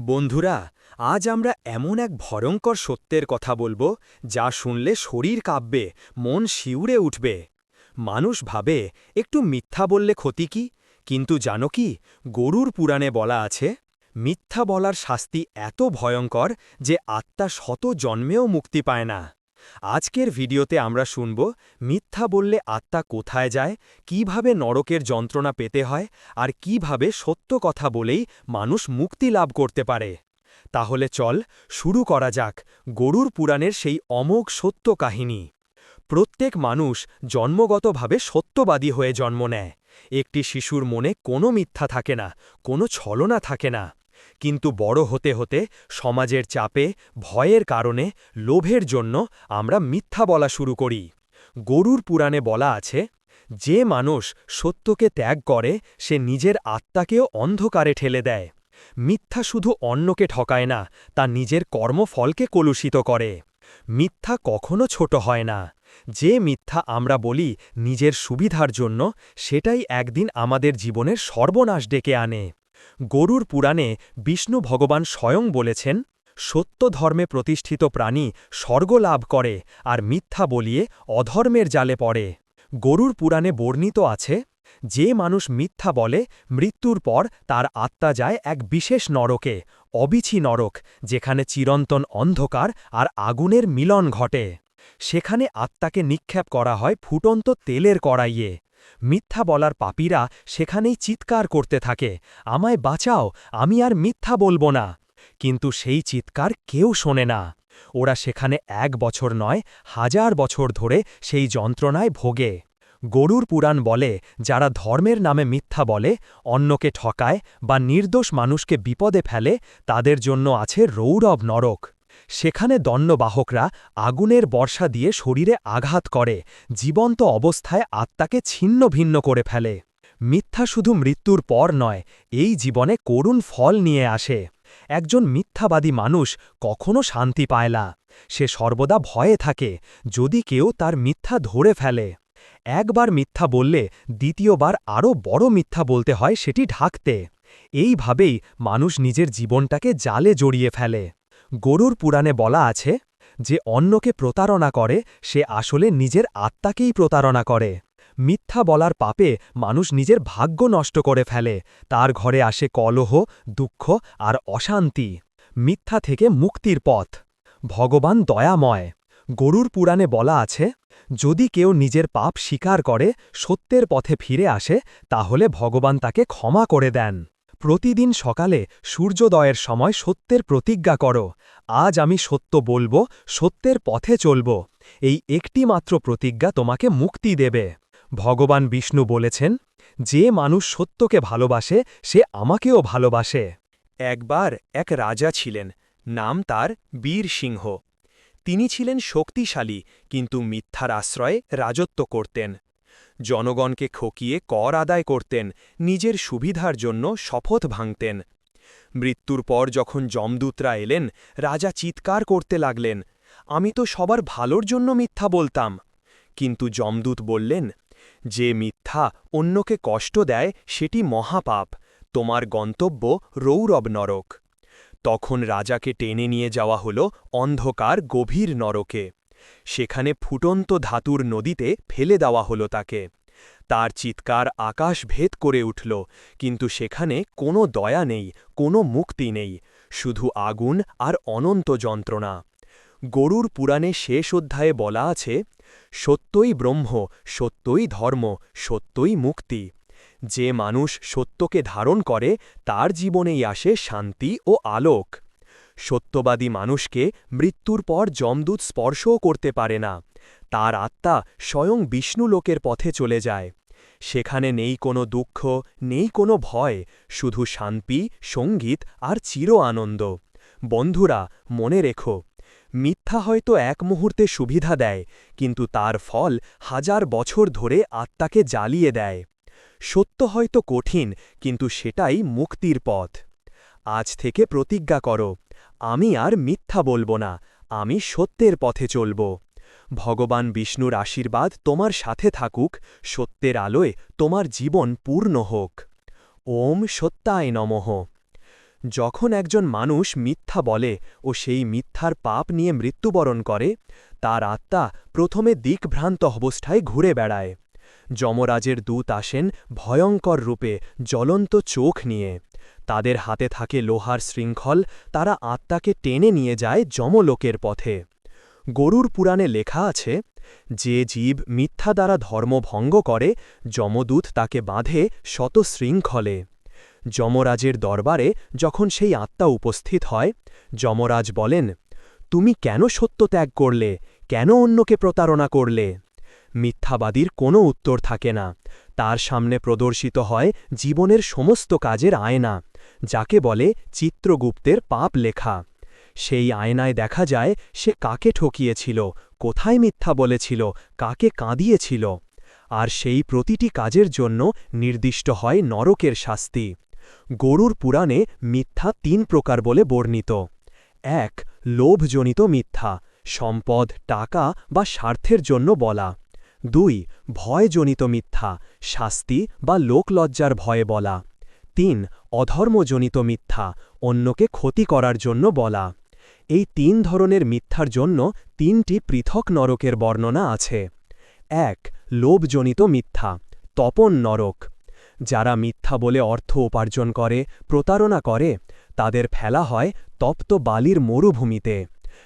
বন্ধুরা, আজ আমরা এমন এক ভয়ঙ্কর সত্যের কথা বলব যা শুনলে শরীর কাঁপবে, মন শিউরে উঠবে। মানুষ ভাবে, একটু মিথ্যা বললে ক্ষতি কি? কিন্তু জানো কি, গরুর পুরাণে বলা আছে, মিথ্যা বলার শাস্তি এত ভয়ঙ্কর যে আত্মা শত জন্মেও মুক্তি পায় না। আজকের ভিডিওতে আমরা শুনব, মিথ্যা বললে আত্মা কোথায় যায়, কীভাবে নরকের যন্ত্রণা পেতে হয়, আর কীভাবে সত্য কথা বলেই মানুষ মুক্তি লাভ করতে পারে। তাহলে চল, শুরু করা যাক গরুর পুরাণের সেই অমোঘ সত্য কাহিনী। প্রত্যেক মানুষ জন্মগতভাবে সত্যবাদী হয়ে জন্ম নেয়। একটি শিশুর মনে কোনো মিথ্যা থাকে না, কোনো ছলনা থাকে না। কিন্তু বড় হতে হতে সমাজের চাপে, ভয়ের কারণে, লোভের জন্য আমরা মিথ্যা বলা শুরু করি। গরুর পুরাণে বলা আছে, যে মানুষ সত্যকে ত্যাগ করে, সে নিজের আত্মাকেও অন্ধকারে ঠেলে দেয়। মিথ্যা শুধু অন্যকে ঠকায় না, তা নিজের কর্মফলকে কলুষিত করে। মিথ্যা কখনো ছোট হয় না। যে মিথ্যা আমরা বলি নিজের সুবিধার জন্য, সেটাই একদিন আমাদের জীবনের সর্বনাশ ডেকে আনে। গরুর পুরাণে বিষ্ণু ভগবান স্বয়ং বলেছেন, সত্য ধর্মে প্রতিষ্ঠিত প্রাণী স্বর্গ লাভ করে আর মিথ্যা বলিয়ে অধর্মের জালে পড়ে। গরুর পুরাণে বর্ণিত আছে, যে মানুষ মিথ্যা বলে, মৃত্যুর পর তার আত্মা যায় এক বিশেষ নরকে অবিছি নরক, যেখানে চিরন্তন অন্ধকার আর আগুনের মিলন ঘটে। সেখানে আত্মাকে নিক্ষেপ করা হয় ফুটন্ত তেলের কড়াইয়ে। মিথ্যা বলার পাপীরা সেখানেই চিৎকার করতে থাকে। আমায় বাঁচাও, আমি আর মিথ্যা বলব না। কিন্তু সেই চিৎকার কেউ শোনে না। ওরা সেখানে এক বছর নয়, হাজার বছর ধরে সেই যন্ত্রণায় ভোগে। গরুর পুরাণ বলে, যারা ধর্মের নামে মিথ্যা বলে, অন্যকে ঠকায় বা নির্দোষ মানুষকে বিপদে ফেলে, তাদের জন্য আছে রৌরব নরক। সেখানে দণ্ডবাহকরা আগুনের বর্ষা দিয়ে শরীরে আঘাত করে, জীবন্ত অবস্থায় আত্মাকে ছিন্ন ভিন্ন করে ফেলে। মিথ্যা শুধু মৃত্যুর পর নয়, এই জীবনে করুণ ফল নিয়ে আসে। একজন মিথ্যাবাদী মানুষ কখনো শান্তি পায় না। সে সর্বদা ভয়ে থাকে, যদি কেউ তার মিথ্যা ধরে ফেলে। একবার মিথ্যা বললে দ্বিতীয়বার আরও বড় মিথ্যা বলতে হয় সেটি ঢাকতে। এইভাবেই মানুষ নিজের জীবনটাকে জালে জড়িয়ে ফেলে। গরুর পুরাণে বলা আছে যে অন্যকে প্রতারণা করে, সে আসলে নিজের আত্মাকেই প্রতারণা করে। মিথ্যা বলার পাপে মানুষ নিজের ভাগ্য নষ্ট করে ফেলে, তার ঘরে আসে কলহ, দুঃখ আর অশান্তি। মিথ্যা থেকে মুক্তির পথ। ভগবান দয়াময়। গরুর পুরাণে বলা আছে, যদি কেউ নিজের পাপ স্বীকার করে, সত্যের পথে ফিরে আসে, তাহলে ভগবান তাকে ক্ষমা করে দেন। প্রতিদিন সকালে সূর্যোদয়ের সময় সত্যের প্রতিজ্ঞা করো। আজ আমি সত্য বলব, সত্যের পথে চলব। এই একটি মাত্র প্রতিজ্ঞা তোমাকে মুক্তি দেবে। ভগবান বিষ্ণু বলেছেন, যে মানুষ সত্যকে ভালোবাসে, সে আমাকেও ভালোবাসে। একবার এক রাজা ছিলেন, নাম তার বীর সিংহ। তিনি ছিলেন শক্তিশালী, কিন্তু মিথ্যার আশ্রয়ে রাজত্ব করতেন। জনগণকে খকিয়ে কর আদায় করতেন, নিজের সুবিধার জন্য শপথ ভাঙতেন। মৃত্যুর পর যখন যমদূতরা এলেন, রাজা চিৎকার করতে লাগলেন, আমি তো সবার ভালোর জন্য মিথ্যা বলতাম। কিন্তু যমদূত বললেন, যে মিথ্যা অন্যকে কষ্ট দেয়, সেটি মহাপাপ। তোমার গন্তব্য রৌরব নরক। তখন রাজাকে টেনে নিয়ে যাওয়া হল অন্ধকার গভীর নরকে। সেখানে ফুটন্ত ধাতুর নদীতে ফেলে দেওয়া হলো তাকে। তার চিৎকার আকাশ ভেদ করে উঠল, কিন্তু সেখানে কোনো দয়া নেই, কোনো মুক্তি নেই, শুধু আগুন আর অনন্ত যন্ত্রণা। গরুর পুরাণে শেষ অধ্যায়ে বলা আছে, সত্যই ব্রহ্ম, সত্যই ধর্ম, সত্যই মুক্তি। যে মানুষ সত্যকে ধারণ করে, তার জীবনেই আসে শান্তি ও আলোক। সত্যবাদী মানুষকে মৃত্যুর পর যমদূত স্পর্শও করতে পারে না। তার আত্মা স্বয়ং বিষ্ণু লোকের পথে চলে যায়। সেখানে নেই কোনো দুঃখ, নেই কোনো ভয়, শুধু শান্তি, সংগীত আর চির আনন্দ। বন্ধুরা, মনে রেখো, মিথ্যা হয়তো এক মুহূর্তে সুবিধা দেয়, কিন্তু তার ফল হাজার বছর ধরে আত্মাকে জ্বালিয়ে দেয়। সত্য হয়তো কঠিন, কিন্তু সেটাই মুক্তির পথ। আজ থেকে প্রতিজ্ঞা করো আমি আর মিথ্যা বলব না, আমি সত্যের পথে চলব। ভগবান বিষ্ণুর আশীর্বাদ তোমার সাথে থাকুক, সত্যের আলোয় তোমার জীবন পূর্ণ হোক। ওম সত্যায় নমঃ। যখন একজন মানুষ মিথ্যা বলে ও সেই মিথ্যার পাপ নিয়ে মৃত্যুবরণ করে, তার আত্মা প্রথমে দিকভ্রান্ত অবস্থায় ঘুরে বেড়ায়। যমরাজের দূত আসেন ভয়ঙ্কর রূপে, জ্বলন্ত চোখ নিয়ে। তাদের হাতে থাকে লোহার শৃঙ্খল, তারা আত্মাকে টেনে নিয়ে যায় যমলোকের পথে। গরুর পুরাণে লেখা আছে, যে জীব মিথ্যা দ্বারা ধর্ম ভঙ্গ করে, যমদূত তাকে বাঁধে শত শৃঙ্খলে। যমরাজের দরবারে যখন সেই আত্মা উপস্থিত হয়, যমরাজ বলেন, তুমি কেন সত্য ত্যাগ করলে? কেন অন্যকে প্রতারণা করলে? মিথ্যাবাদীর কোনো উত্তর থাকে না। তার সামনে প্রদর্শিত হয় জীবনের সমস্ত কাজের আয়না। যাকে বলে চিত্রগুপ্তের পাপ লেখা। সেই আয়নায় দেখা যায় সে কাকে ঠকিয়েছিল, কোথায় মিথ্যা বলেছিল, কাকে কাঁদিয়েছিল। আর সেই প্রতিটি কাজের জন্য নির্দিষ্ট হয় নরকের শাস্তি। গরুর পুরাণে মিথ্যা তিন প্রকার বলে বর্ণিত। এক, লোভজনিত মিথ্যা, সম্পদ, টাকা বা স্বার্থের জন্য বলা। দুই, ভয়জনিত মিথ্যা, শাস্তি বা লোকলজ্জার ভয়ে বলা। তিন অধর্মজনিত মিথ্যা অন্যকে ক্ষতি করার জন্য বলা। এই তিন ধরনের মিথ্যার জন্য তিনটি পৃথক নরকের বর্ণনা আছে। এক, লোভজনিত মিথ্যা, তপন নরক। যারা মিথ্যা বলে অর্থ উপার্জন করে, প্রতারণা করে, তাদের ফেলা হয় তপ্ত বালির মরুভূমিতে।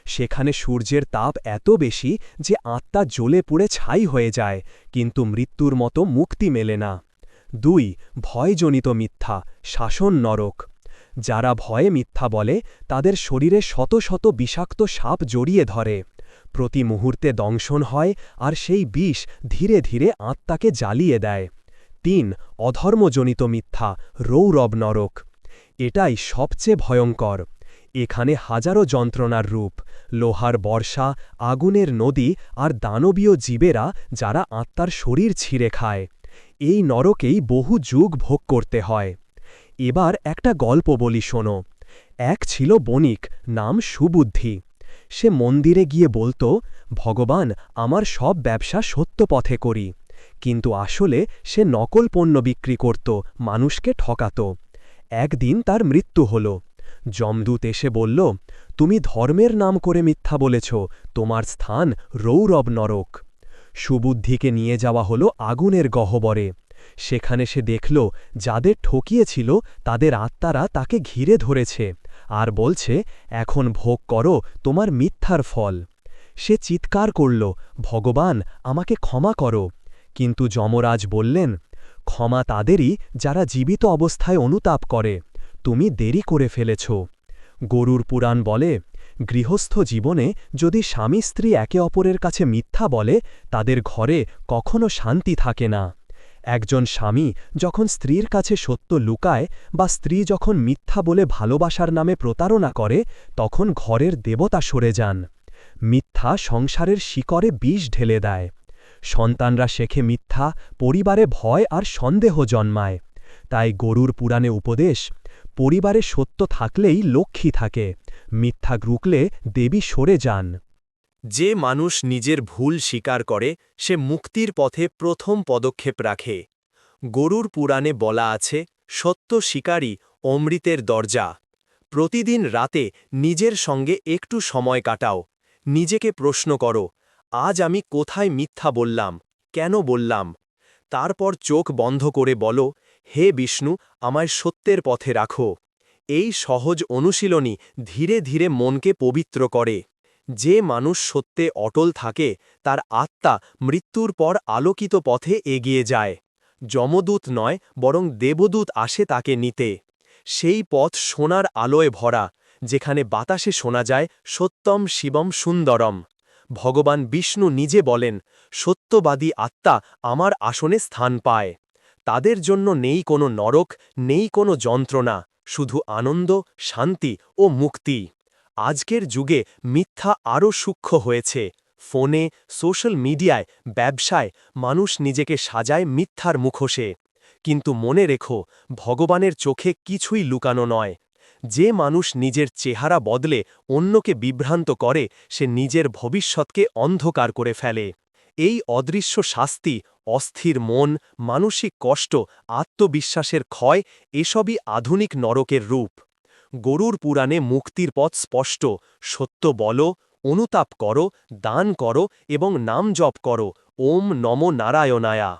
সেখানে সূর্যের তাপ এত বেশি যে আত্মা জ্বলে পুড়ে ছাই হয়ে যায়, কিন্তু মৃত্যুর মতো মুক্তি মেলে না। দুই, ভয়জনিত মিথ্যা, শাসন নরক। যারা ভয়ে মিথ্যা বলে, তাদের শরীরে শত শত বিষাক্ত সাপ জড়িয়ে ধরে। প্রতি মুহূর্তে দংশন হয়, আর সেই বিষ ধীরে ধীরে আত্মাকে জ্বালিয়ে দেয়। তিন, অধর্মজনিত মিথ্যা, রৌরব নরক। এটাই সবচেয়ে ভয়ঙ্কর। এখানে হাজারো যন্ত্রণার রূপ, লোহার বর্ষা, আগুনের নদী আর দানবীয় জীবেরা যারা আত্মার শরীর ছিঁড়ে খায়। এই নরকেই বহু যুগ ভোগ করতে হয়। এবার একটা গল্প বলি শোনো। এক ছিল বণিক, নাম সুবুদ্ধি। সে মন্দিরে গিয়ে বলতো, ভগবান, আমার সব ব্যবসা সত্য পথে করি। কিন্তু আসলে সে নকল পণ্য বিক্রি করত, মানুষকে ঠকাত। একদিন তার মৃত্যু হল। যমদূত এসে বলল, তুমি ধর্মের নাম করে মিথ্যা বলেছ, তোমার স্থান রৌরব নরক। সুবুদ্ধিকে নিয়ে যাওয়া হল আগুনের গহবরে। সেখানে সে দেখল, যাদের ঠকিয়েছিল, তাদের আত্মারা তাকে ঘিরে ধরেছে আর বলছে, এখন ভোগ করো, তোমার মিথ্যার ফল। সে চিৎকার করল, ভগবান, আমাকে ক্ষমা করো। কিন্তু যমরাজ বললেন, ক্ষমা তাদেরই যারা জীবিত অবস্থায় অনুতাপ করে। তুমি দেরি করে ফেলেছ। গরুর পুরাণ বলে গৃহস্থ জীবনে যদি স্বামী স্ত্রী একে অপরের কাছে মিথ্যা বলে, তাদের ঘরে কখনো শান্তি থাকে না। একজন স্বামী যখন স্ত্রীর কাছে সত্য লুকায় বা স্ত্রী যখন মিথ্যা বলে ভালোবাসার নামে প্রতারণা করে, তখন ঘরের দেবতা সরে যান। মিথ্যা সংসারের শিকরে বিষ ঢেলে দেয়। সন্তানরা শেখে মিথ্যা পরিবারে ভয় আর সন্দেহ জন্মায়। তাই গরুর পুরাণে উপদেশ, পরিবারে সত্য থাকলেই লক্ষ্মী থাকে। মিথ্যা গ্রুকলে দেবী সরে যান। যে মানুষ নিজের ভুল স্বীকার করে, সে মুক্তির পথে প্রথম পদক্ষেপ রাখে। গরুর পুরাণে বলা আছে, সত্য শিকারী অমৃতের দরজা। প্রতিদিন রাতে নিজের সঙ্গে একটু সময় কাটাও। নিজেকে প্রশ্ন করো, আজ আমি কোথায় মিথ্যা বললাম? কেন বললাম? তারপর চোখ বন্ধ করে বলো, হে বিষ্ণু, আমায় সত্যের পথে রাখো। এই সহজ অনুশীলনী ধীরে ধীরে মনকে পবিত্র করে। যে মানুষ সত্যে অটল থাকে, তার আত্মা মৃত্যুর পর আলোকিত পথে এগিয়ে যায়। যমদূত নয়, বরং দেবদূত আসে তাকে নিতে। সেই পথ সোনার আলোয় ভরা, যেখানে বাতাসে শোনা যায়, সত্যম শিবম সুন্দরম। ভগবান বিষ্ণু নিজে বলেন, সত্যবাদী আত্মা আমার আসনে স্থান পায়। তাদের জন্য নেই কোনো নরক, নেই কোনো যন্ত্রণা। শুধু আনন্দ, শান্তি ও মুক্তি। আজকের যুগে মিথ্যা আরও সূক্ষ্ম হয়েছে। ফোনে, সোশ্যাল মিডিয়ায়, ব্যবসায় মানুষ নিজেকে সাজায় মিথ্যার মুখোশে। কিন্তু মনে রেখো, ভগবানের চোখে কিছুই লুকানো নয়। যে মানুষ নিজের চেহারা বদলে অন্যকে বিভ্রান্ত করে, সে নিজের ভবিষ্যৎকে অন্ধকার করে ফেলে। এই অদৃশ্য শাস্তি, অস্থির মন, মানসিক কষ্ট, আত্মবিশ্বাসের ক্ষয়, এসবই আধুনিক নরকের রূপ। গরুর পুরাণে মুক্তির পথ স্পষ্ট, সত্য বল, অনুতাপ করো, দান করো এবং নাম জপ করো, ওম নম নারায়ণায়া।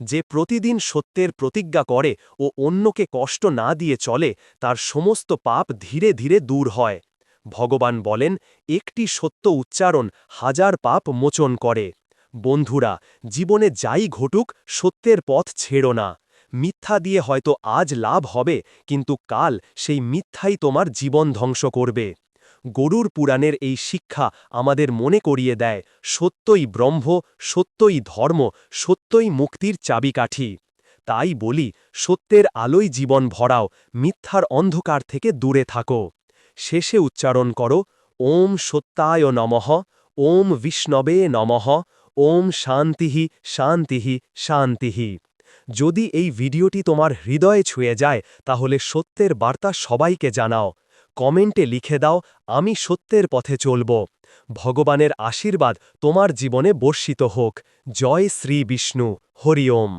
যে প্রতিদিন সত্যের প্রতিজ্ঞা করে ও অন্যকে কষ্ট না দিয়ে চলে, তার সমস্ত পাপ ধীরে ধীরে দূর হয়। ভগবান বলেন, একটি সত্য উচ্চারণ হাজার পাপ মোচন করে। বন্ধুরা, জীবনে যাই ঘটুক, সত্যের পথ ছেড়ো না। মিথ্যা দিয়ে হয়তো আজ লাভ হবে, কিন্তু কাল সেই মিথ্যাই তোমার জীবন ধ্বংস করবে। গরুর পুরাণের এই শিক্ষা আমাদের মনে করিয়ে দেয়, সত্যই ব্রহ্ম, সত্যই ধর্ম, সত্যই মুক্তির চাবিকাঠি। তাই বলি, সত্যের আলোয় জীবন ভরাও, মিথ্যার অন্ধকার থেকে দূরে থাকো। শেষে উচ্চারণ করো, ওম সত্যায় নমঃ, ওম বিষ্ণবে নমঃ। ওম শান্তিহি শান্তিহি শান্তিহি। যদি এই ভিডিওটি তোমার হৃদয়ে ছুঁয়ে যায়, তাহলে সত্যের বার্তা সবাইকে জানাও। কমেন্টে লিখে দাও, আমি সত্যের পথে চলব। ভগবানের আশীর্বাদ তোমার জীবনে বর্ষিত হোক। জয় শ্রী বিষ্ণু। হরি ওম।